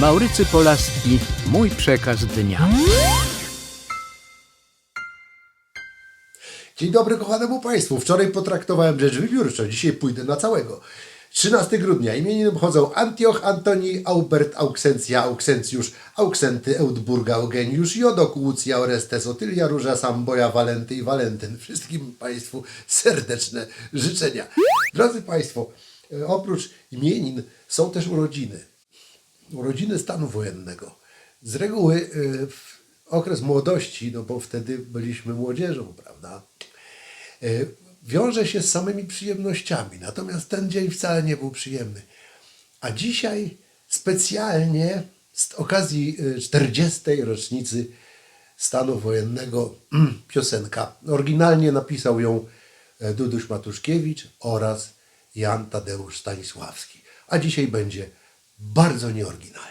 Maurycy Polaski, mój przekaz dnia. Dzień dobry kochanemu Państwu. Wczoraj potraktowałem rzecz wybiórczo, dzisiaj pójdę na całego. 13 grudnia imieniny obchodzą Antioch, Antoni, Aubert, Auksencja, Auksencjusz, Auksenty, Eudburga, Eugeniusz, Jodok, Łucja, Orestes, Otylia, Róża, Samboja, Walenty i Walentyn. Wszystkim Państwu serdeczne życzenia. Drodzy Państwo, e, oprócz imienin są też urodziny. Urodziny stanu wojennego. Z reguły e, w okres młodości, no bo wtedy byliśmy młodzieżą, prawda? e, wiąże się z samymi przyjemnościami. Natomiast ten dzień wcale nie był przyjemny. A dzisiaj specjalnie z okazji e, 40. rocznicy stanu wojennego piosenka. Oryginalnie napisał ją e, Duduś Matuszkiewicz oraz Jan Tadeusz Stanisławski. A dzisiaj będzie bardzo nieoryginalnie.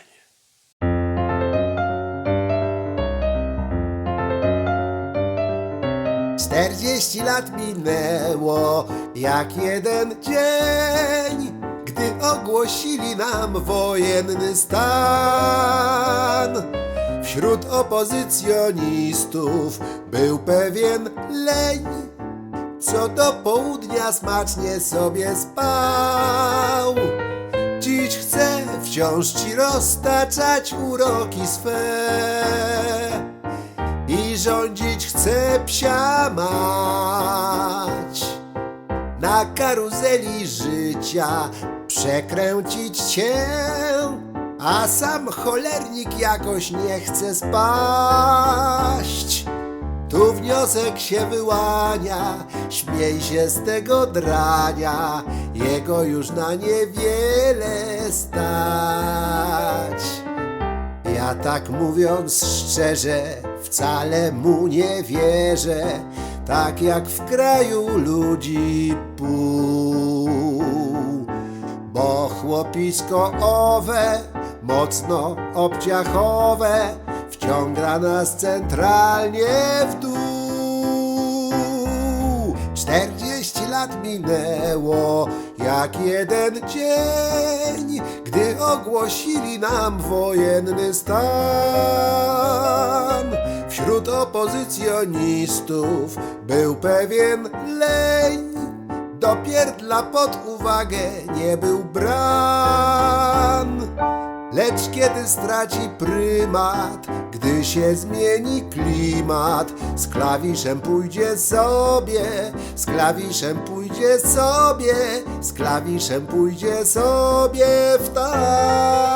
40 lat minęło jak jeden dzień, gdy ogłosili nam wojenny stan. Wśród opozycjonistów był pewien leń, co do południa smacznie sobie spał. Wciąż ci roztaczać uroki swe i rządzić chce psia mać. Na karuzeli życia przekręcić cię, a sam cholernik jakoś nie chce spaść. Tu wniosek się wyłania, śmiej się z tego drania, jego już na niewiele stać. Tak mówiąc szczerze, wcale mu nie wierzę, tak jak w kraju ludzi pół. Bo chłopisko owe, mocno obciachowe, wciąga nas centralnie w dół. 40 lat minęło jak jeden dzień, gdy ogłosili nam wojenny stan. Wśród opozycjonistów był pewien leń, dopierdla pod uwagę nie był bran. Lecz kiedy straci prymat, gdy się zmieni klimat, z klawiszem pójdzie sobie, z klawiszem pójdzie sobie, z klawiszem pójdzie sobie w tak.